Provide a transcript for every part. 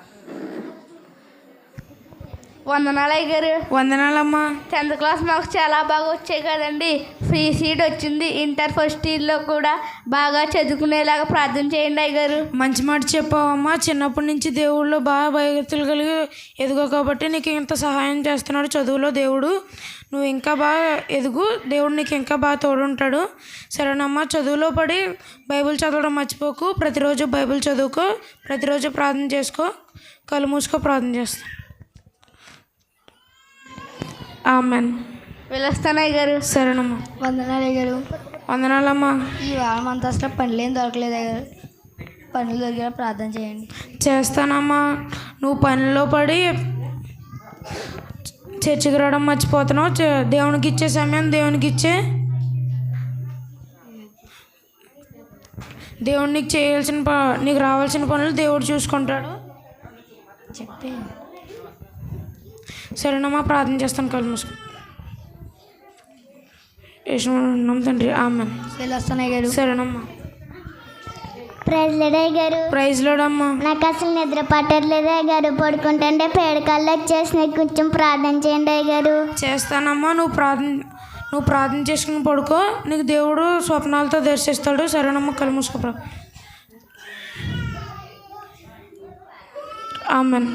trabajo. వందనాలు అయ్యారు వందనాలమ్మా. Tenth class marks చాలా బాగా వచ్చాయి కదండి. ఫ్రీ సీట్ వచ్చింది. ఇంటర్ ఫస్ట్ ఇయర్లో కూడా బాగా చదువుకునేలాగా ప్రార్థన చేయండి అయ్యారు మంచి మాట చెప్పావమ్మా. చిన్నప్పటి నుంచి దేవుళ్ళు బాగా భయభక్తులు కలిగి ఎదుగు కాబట్టి నీకు ఇంత సహాయం చేస్తున్నాడు చదువులో దేవుడు. నువ్వు ఇంకా బాగా ఎదుగు. దేవుడు నీకు ఇంకా బాగా తోడుంటాడు. సరేనమ్మా. చదువులో పడి బైబిల్ చదవడం మర్చిపోకు. ప్రతిరోజు బైబిల్ చదువుకో. ప్రతిరోజు ప్రార్థన చేసుకో. కళ్ళు మూసుకో ప్రార్థన చేస్తా. ఆమెన్. వెళ్ళొస్తాను అయ్యారు సరేనమ్మా వందనాలు అయ్యారు వందనాలమ్మా. ఈ వారం అంతా అసలు పనులు ఏం దొరకలేదు అయ్యారు పనులు దొరికిన ప్రార్థన చేయండి. చేస్తానమ్మా. నువ్వు పనిలో పడి చర్చికి రావడం మర్చిపోతున్నావు. చ- దేవునికి ఇచ్చే సమయం దేవునికి ఇచ్చే దేవుడు నీకు చేయాల్సిన ప నీకు రావాల్సిన పనులు దేవుడు చూసుకుంటాడు. చెప్పి సరేనమ్మా ప్రార్థన చేస్తాను కళ్ళు మూసుకో యేసునామములో తండ్రి. ఆమె సరేనమ్మా ప్రెసిడెంట్ గారు ప్రైజ్ లోడమ్మా. నాకు అసలు నిద్ర పట్టట్లేదే గారు పడుకుంటుంటే పేడకాళ్ళు వచ్చేసినాయి. కొంచెం ప్రార్థన చేయండి గారు చేస్తానమ్మా. నువ్వు ప్రార్థన నువ్వు ప్రార్థన చేసుకుని పడుకో. నీకు దేవుడు స్వప్నాలతో దర్శిస్తాడు. సరేనమ్మా కళ్ళు మూసుకో ఆమెన్.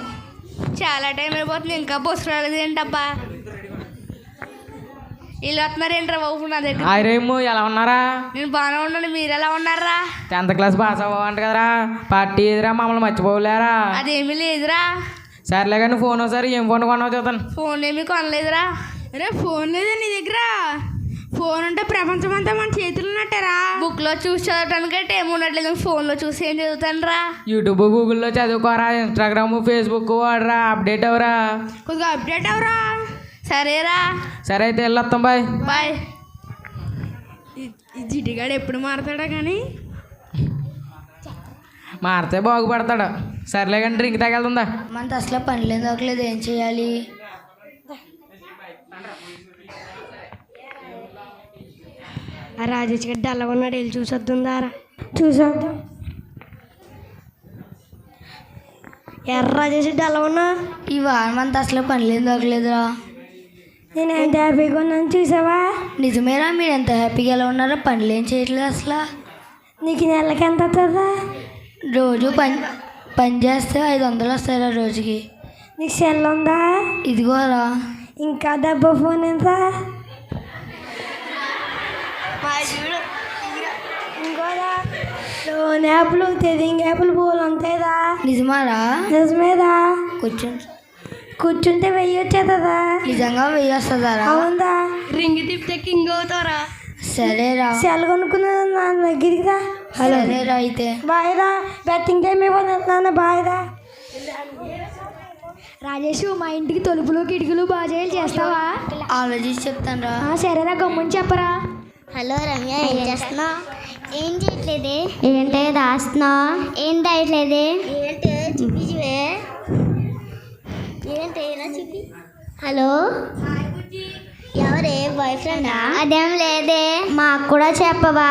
చాలా టైం అయిపోతుంది ఇంకా బస్సు రాలేదు ఏంటబ్బా? వీళ్ళు వస్తున్నారు ఏంట్రా బాబు నా దగ్గర? ఎలా ఉన్నారా? నేను బాగానే ఉన్నాను మీరు ఎలా ఉన్నారా? టెన్త్ క్లాస్ పాస్ అవ్వంట కదరా. పార్టీ ఎదురా మమ్మల్ని మర్చిపోలేరా అదేమీ లేదురా. సర్లే కానీ ఫోన్ ఒకసారి ఏం ఫోన్ కొన్నావు చూద్దాను ఫోన్ ఏమీ కొనలేదురా. అరే ఫోన్ లేదా నీ దగ్గర? ఫోన్ ఉంటే ప్రపంచం అంతా మన చేతులు ఉన్నట్టారా. బుక్లో చూసి చదవటానికి టైం ఉండట్లేదు. ఫోన్లో చూసి ఏం చదువుతాను రా యూట్యూబ్ గూగుల్లో చదువుకోరా. ఇన్స్టాగ్రామ్ ఫేస్బుక్ వాడరా. అప్డేట్ అవరా కొద్దిగా అప్డేట్ అవరా సరేరా. సరే అయితే వెళ్ళొస్తాం బాయ్. బాయ్. ఈ జిడ్డిగాడు ఎప్పుడు మారతాడా కానీ? మారితే బాగుపడతాడు. సర్లే కానీ డ్రింక్ తాగెళ్తుందా మనతో అసలు పనులు ఏం దొరకలేదు ఏం చేయాలి? ఆ రాజేష్ గడ్డ అలా ఉన్నాడు వెళ్ళి చూసొద్దుందారా చూసొద్దాం. ఎర్ర రాజేష్ గడ్డ అలా ఉన్నా? ఈ వారం అంతా అసలు పనులు ఏం దొరకలేదురా నేను ఎంత హ్యాపీగా ఉన్నాను చూసావా? నిజమేరా మీరు ఎంత హ్యాపీగా ఎలా ఉన్నారో పనులు ఏం చేయట్లేదు అసలు. నీకు నెలకి ఎంత వస్తుందా రోజు పని పని చేస్తే ఐదు వందలు వస్తాయిరా రోజుకి. నీకు సెల్ ఉందా? ఇదిగోరా. ఇంకా డబ్బా ఫోన్ ఎంత? ఇంకోదా లోన్ యాప్లు తెదింగ్ యాప్లు పూలు ఉంటాయిదా నిజమారా? నిజమేదా? కూర్చొని కూర్చుంటే వెయ్యి వచ్చేదా నిజంగా వెయ్యి అవుందా? రింగ్ తిప్పితే కింగ్ అవుతారా? సరేరా. సెల్ కొనుక్కున్నా నా దగ్గరికి రా సరేరా అయితే. బాయ్రా బెట్టింగ్ టైం ఇవ్వను బాయ్రా. రాజేష్ మా ఇంటికి తలుపులు కిటికీలు బాగా చేయాలి చేస్తావా? ఆలోచించి చెప్తాను రా సరేరా గమ్ముని చెప్పరా. హలో రమ్య ఏం చేస్తున్నావు? ఏం చేయట్లేదే? ఏంటే రాస్తున్నా ఏం రాయట్లేదే ఏంటే? చూపించవే. ఏంటి? ఇలా చూపి. హలో? ఎవరే? బాయ్ ఫ్రెండా అదేం లేదే. మాకు కూడా చెప్పవా?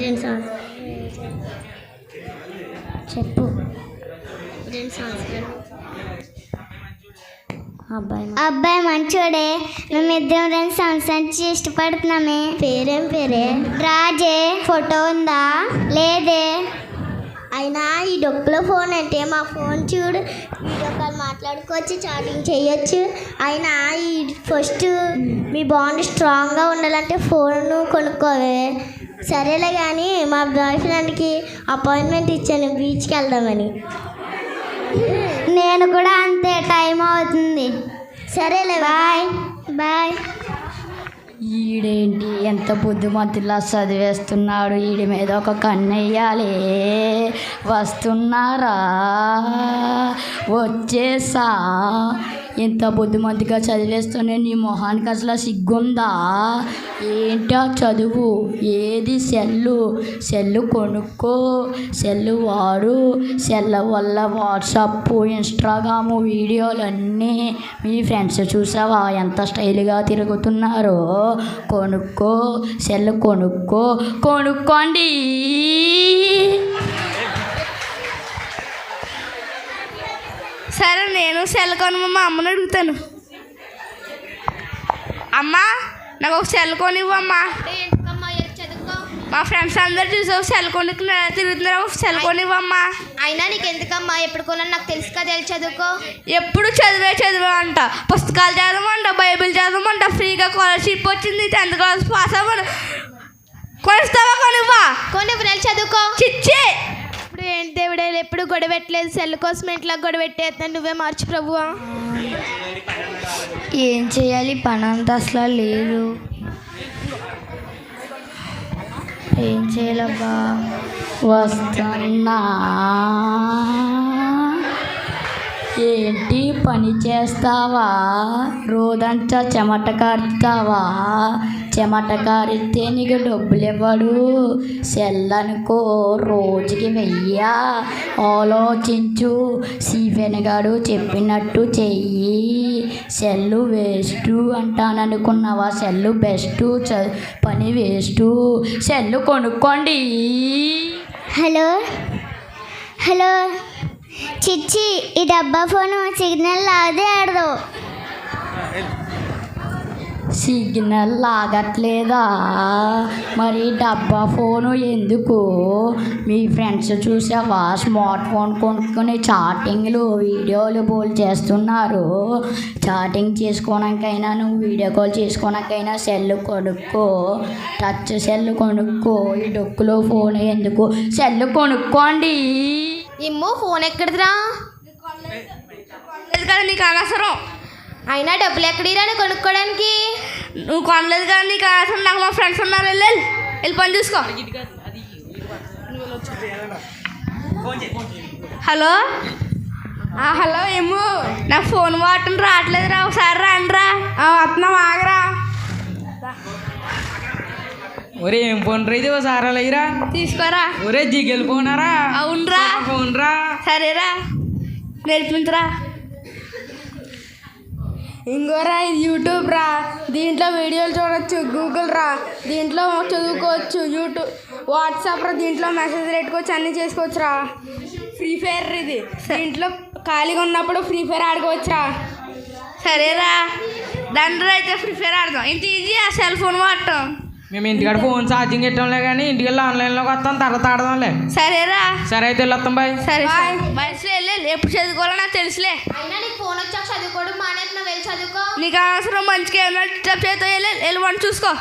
రెండు సంవత్సరాలు చెప్పు. రెండు సంవత్సరాలు అబ్బాయి అబ్బాయి మంచోడే. మేమిద్దరం రెండు సంవత్సరాల నుంచి ఇష్టపడుతున్నామే. పేరేం పేరే? రాజే ఫోటో ఉందా? లేదే. అయినా ఈ డొక్కులో ఫోన్ అంటే మా ఫోన్ చూడు వీడియో కాల్ మాట్లాడుకోవచ్చు చాటింగ్ చేయొచ్చు. అయినా ఈ ఫస్ట్ మీ బాండ్ స్ట్రాంగ్గా ఉండాలంటే ఫోన్ కొనుక్కోవే. సరేలే కానీ మా బాయ్ ఫ్రెండ్కి అపాయింట్మెంట్ ఇచ్చాను బీచ్కి వెళ్దామని. నేను కూడా అంతే టైం అవుతుంది. సరేలే బాయ్ బాయ్ ఈడేంటి ఎంత బుద్ధిమంతులా చదివేస్తున్నాడు? ఈడి మీద ఒక కన్నెయ్యాలి. వస్తున్నారా? వచ్చేసా? ఇంత బుద్ధిమంతిగా చదివేస్తూనే నీ మొహానికి అసలు సిగ్గుందా? ఏంటా చదువు? ఏది సెల్లు? సెల్లు కొనుక్కో సెల్లు వాడు సెల్ల వల్ల వాట్సప్ ఇన్స్టాగ్రాము వీడియోలన్నీ మీ ఫ్రెండ్స్ చూసావా? ఎంత స్టైల్గా తిరుగుతున్నారో? కొనుక్కో సెల్ కొనుక్కో కొనుక్కోండి. నేను సెల్ కొని మా అమ్మని అడుగుతాను. అమ్మా నాకు ఒక సెల్ కొనివ్వమ్మా. మా ఫ్రెండ్స్ అందరు చూసి ఒక సెల్ కొని తిరుగుతున్నారు ఒక సెల్ కొనివ్వమ్మా. అయినా నీకు ఎందుకమ్మా ఎప్పుడు కొనాలి నాకు తెలుసు కదా వెళ్ళి చదువుకో? ఎప్పుడు చదివే చదివే అంట పుస్తకాలు చదవమంట బైబిల్ చదవమంట ఫ్రీగా స్కాలర్షిప్ వచ్చింది టెన్త్ క్లాస్ పాస్ అవ్వను. కొనిస్తావా కొనివ్వా? కొన్ని వెళ్ళి చదువుకో. చిచ్చి! ఇప్పుడు ఏంటి దేవుడే? ఎప్పుడు గొడవెట్టలేదు. సెల్ కోసం ఇంట్లో గొడవెట్టేస్తాను నువ్వే మార్చు ప్రభువా. ఏం చేయాలి? పని అంతా అసలు లేదు. ఏం చేయాలబ్బా? వస్తున్నా. ఏంటి పని చేస్తావా? రోజంతా చెమట కారుతావా? చెమట కారితే నీకు డబ్బులు ఇవ్వడు సెల్లనుకో రోజుకి వెయ్యా. ఆలోచించు శివెనగాడు చెప్పినట్టు చెయ్యి. సెల్లు వేస్ట్ అంటాననుకున్నావా? సెల్లు బెస్ట్ పని వేస్ట్. సెల్లు కొనుక్కోండి. హలో? హలో? చిచ్చి ఈ డబ్బా ఫోను సిగ్నల్ లాగదే ఆడదు. సిగ్నల్ లాగట్లేదా? మరి డబ్బా ఫోను ఎందుకు? మీ ఫ్రెండ్స్ చూసావా? స్మార్ట్ ఫోన్ కొనుక్కొని చాటింగ్లు వీడియోలు బోల్ చేస్తున్నారు. చాటింగ్ చేసుకోవడానికైనా నువ్వు వీడియో కాల్ చేసుకోవడానికైనా సెల్ కొనుక్కో. టచ్ సెల్ కొనుక్కో. ఈ డొక్కులో ఫోన్ ఎందుకు? సెల్ కొనుక్కోండి. ఇమ్మో ఫోన్ ఎక్కడిదిరా? లేదు కదా నీకు అనవసరం అయినా డబ్బులు ఎక్కడిరా నువ్వు కొనుక్కోవడానికి నువ్వు కొనలేదు కదా నీకు అనవసరం నాకు మా ఫ్రెండ్స్ ఉన్నారు వెళ్ళి వెళ్ళి. పని చూసుకో. హలో? ఆ, హలో ఏమో. నా ఫోన్ వాడటం రావట్లేదురా ఒకసారి రండిరా. వస్తున్నాం ఆగరా. ఒరే ఏం ఫోన్ రా ఇది ఓసారి అలయ్యరా తీసుకోరా. ఒరే ఫోనారా అవునరా. సరేరా? నేర్పించరా ఇంకోరా ఇది యూట్యూబ్ రా. దీంట్లో వీడియోలు చూడొచ్చు గూగుల్ రా. దీంట్లో చదువుకోవచ్చు యూట్యూబ్ వాట్సాప్ రా. దీంట్లో మెసేజ్ పెట్టుకోవచ్చు అన్నీ చేసుకోవచ్చు రా ఫ్రీ ఫైర్ ఇది. దీంట్లో ఖాళీగా ఉన్నప్పుడు ఫ్రీ ఫైర్ ఆడుకోవచ్చురా. సరేరా. దండ్రా అయితే ఫ్రీ ఫైర్ ఆడదాం. ఇంత ఈజీ ఆ? సెల్ ఫోన్ వాడటం. మేము ఇంటికాడ ఫోన్ ఛార్జింగ్ పెట్టడంలే కానీ ఇంటికి వెళ్ళి ఆన్లైన్లోకి వస్తాం తర్వాత ఆడదాంలే. సరేరా. సరే అయితే వెళ్ళొస్తాం బాయ్. సరే వయసులో వెళ్ళి ఎప్పుడు చదువుకోవాలో నాకు తెలుసులే. అయినా నీకు ఫోన్ వచ్చాక చదువుకోవడం మానేస్తున్నావు వెళ్ళి చదువుకో. నీకు అవసరం మంచిగా ఏమైనా డిస్టర్బ్ చేతో వెళ్ళి వెళ్ళి వంట చూసుకో.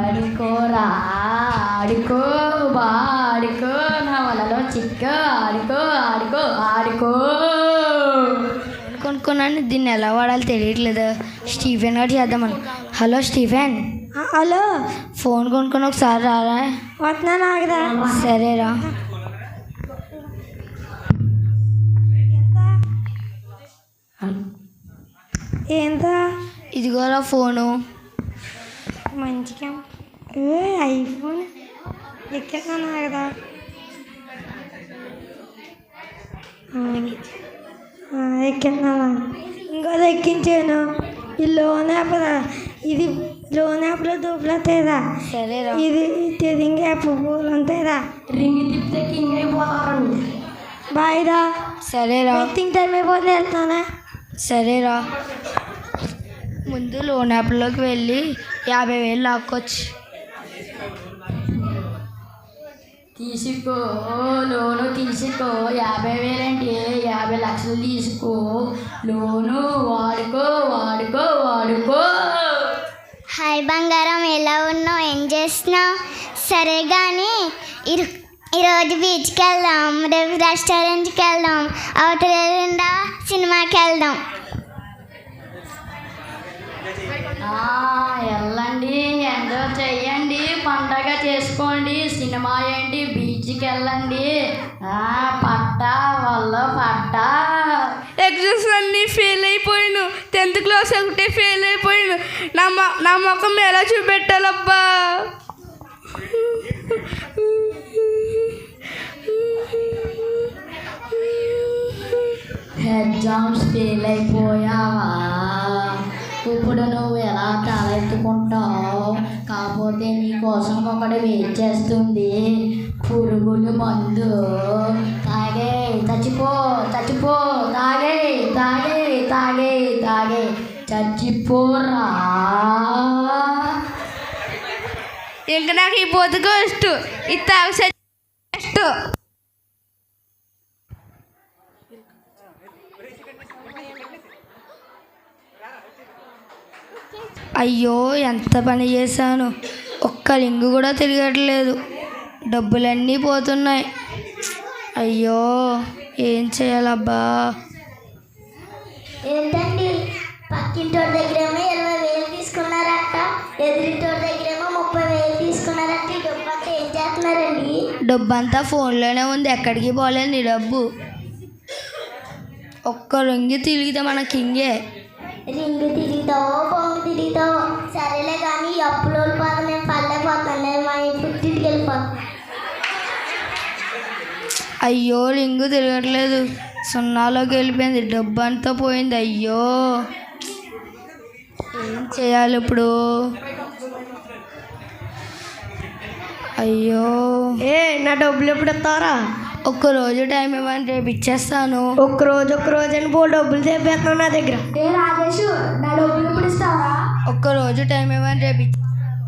ఆడుకోరా ఆడుకో బా ఆడుకో నా వలలో చిక్క ఆడుకో ఆడుకో ఆడుకో. కొనుక్కున్నాను దీన్ని ఎలా వాడాలో తెలియట్లేదు. స్టీఫెన్ గారు చేద్దామని. Hello Stephen. హలో. ఫోన్ కొనుక్కొని ఒకసారి రారా. వస్తున్నా నాగరా. సరేరా ఏంటా ఇదిగోరా ఫోను. మంచిగా. ఏ ఐఫోన్ ఎక్కడ నాగరా. ఎక్కినా ఇంకోది ఎక్కించాను. ఈ లోన్ యాప్. ఇది లోన్ యాప్లో దూపులు సరేరా. ఇది తెరింగ్ యాప్ పూలు ఉంటాయిరా రింగ్ తిప్పితే కింగ్ అయిపోతారు బాయ్ రా సరేరా. వెయిటింగ్ టైం అయిపోతే వెళ్తానా? సరేరా. ముందు లోన్ యాప్లోకి వెళ్ళి యాభై వేలు లాక్కొచ్చు. తీసుకో లోను తీసుకో యాభై వేలంటే యాభై లక్షలు తీసుకో. లోను వాడుకో వాడుకో వాడుకో. హాయ్ బంగారం ఎలా ఉన్నావు? ఏం చేస్తున్నావు? సరే కానీ ఇరు ఈరోజు బీచ్కి వెళ్దాం రేపు రెస్టారెంట్కి వెళ్దాం అవతల ఎల్లుండా సినిమాకి వెళ్దాం. వెళ్ళండి ఎంజాయ్ చెయ్యండి. పండగ చేసుకోండి. సినిమా ఏంటి? బీచ్కి వెళ్ళండి. ఆ, పట్టా వల్ల పట్టా. ఎగ్జామ్స్ అన్నీ ఫెయిల్ అయిపోయాను టెన్త్ క్లాస్ ఒకటే ఫెయిల్ అయిపోయాను నా మొ నా ముఖం ఎలా చూపెట్టాలబ్బా? Exams fail అయిపోయావా? ఇప్పుడు నువ్వు ఎలా తలెత్తుకుంటావు? కాకపోతే నీ కోసం వెయిట్ చేస్తుంది. పురుగులు మందు. తాగే చచ్చిపో చచ్చిపో. తాగే తాగే తాగే తాగే. చచ్చిపోరా. ఇంక నాకు ఈ బతుకు ఇష్టం ఇది తాగు అయ్యో ఎంత పని చేశాను. ఒక్క లింగు కూడా తిరగట్లేదు. డబ్బులన్నీ పోతున్నాయి. అయ్యో ఏం చేయాలబ్బా? ఏంటండి? పక్కింటోడి దగ్గరేమో ఇరవై వేలు తీసుకున్నారట. ఎదురింటోడి దగ్గరేమో ముప్పై వేలు తీసుకున్నారట. ఈ డబ్బు అంతా ఏం చేస్తున్నారండి? డబ్బు అంతా ఫోన్లోనే ఉంది. ఎక్కడికి పోలేదు నీ డబ్బు. ఒక్క రింగి తిరిగితే మన కింగే. రింగు తిరుగుతావో పొంగు తిరుగుతావో సరేలే కానీ ఈ అప్పులో పాత నేను పడలేకపోతాను నేను మా పుట్టింటికి వెళ్ళిపోతాను అయ్యో లింగు తిరగట్లేదు. సున్నాలోకి వెళ్ళిపోయింది డబ్బు అంతా పోయింది. అయ్యో. ఏం చేయాలి ఇప్పుడు? అయ్యో. ఏ నా డబ్బులు ఎప్పుడు ఇస్తారా ఒక్క రోజు టైం ఇవ్వండి రేపు ఇచ్చేస్తాను ఒక్క రోజు ఒక్క రోజు అని పో డబ్బులు తెప్పేస్తున్నావు నా దగ్గర. ఏ రాజేష్ నా డబ్బులు ఎప్పుడు ఇస్తావా ఒక్క రోజు టైం ఇవ్వండి రేపు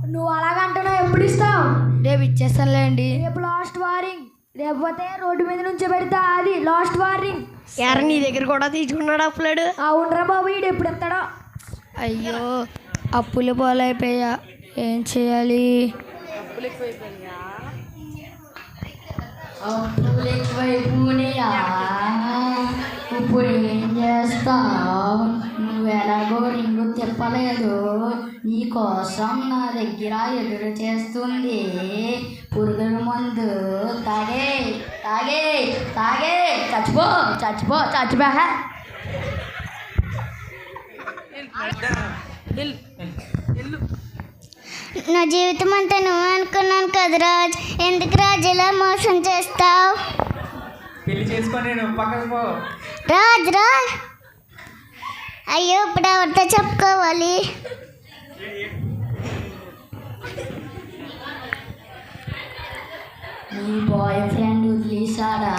నువ్వు అలాగంటున్నావు ఎప్పుడు ఇస్తావు? రేపు ఇచ్చేస్తానులేండి రేపు లాస్ట్ వారింగ్. లేకపోతే రోడ్డు మీద నుంచి పెడతా అది లాస్ట్ వారింగ్ ఎరా నీ దగ్గర కూడా తీసుకున్నాడు అప్పులాడు? అవునరా బాబు వీడు ఎప్పుడు ఇస్తాడో అయ్యో అప్పులు పోలైపోయా. ఏం చేయాలి? అప్పులు ఇప్పుడు ఏం చేస్తావు? నువ్వు ఎలాగో రింగు తిప్పలేదు. నీ కోసం నా దగ్గర ఎదురు చేస్తుంది. పురుగుల మందు తాగే తాగే తాగే. చచ్చిపో చచ్చిపో చచ్చిపో. నా జీవితం అంతా నువ్వు అనుకున్నాను కదా రాజ్. ఎందుకు రాజ్ ఇలా మోసం చేస్తావు? పెళ్ళి చేసుకొని నేను పక్కకు పో. రాజ్ రాజ్. అయ్యో ఇప్పుడు ఎవరితో చెప్పుకోవాలి? నీ బాయ్ ఫ్రెండ్ వదిలేశాడా?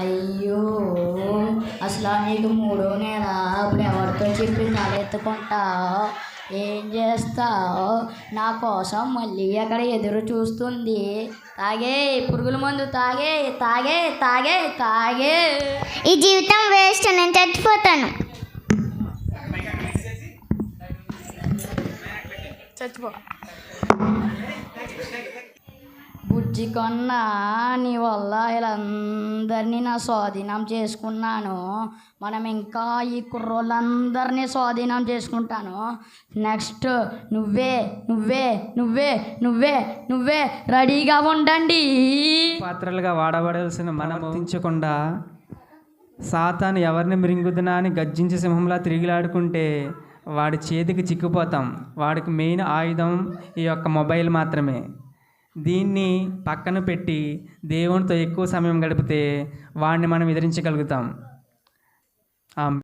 అయ్యో అసలు నీకు మూడో నెల? అప్పుడు ఎవరితో చెప్పి తలెత్తుకుంటావు ఏం చేస్తావు? నా కోసం మళ్ళీ అక్కడ ఎదురు చూస్తుంది. తాగే పురుగుల మందు తాగే తాగే తాగే తాగే. ఈ జీవితం వేస్ట్ నేను చచ్చిపోతాను. బుజ్జి కొన్న నీ వల్ల వీళ్ళందరినీ నా స్వాధీనం చేసుకున్నాను. మనం ఇంకా ఈ కుర్రోళ్ళందరినీ స్వాధీనం చేసుకుంటాను. నెక్స్ట్ నువ్వే నువ్వే నువ్వే నువ్వే నువ్వే రెడీగా ఉండండి. పాత్రలుగా వాడబడాల్సిన మనం గుర్తించకుండా సాతాను ఎవరిని మృంగుదునా అని గర్జించి సింహంలా తిరిగిలాడుకుంటే వాడి చేతికి చిక్కుపోతాం. వాడికి మెయిన్ ఆయుధం ఈ యొక్క మొబైల్ మాత్రమే. దీన్ని పక్కన పెట్టి దేవునితో ఎక్కువ సమయం గడిపితే వాడిని మనం ఎదిరించగలుగుతాం.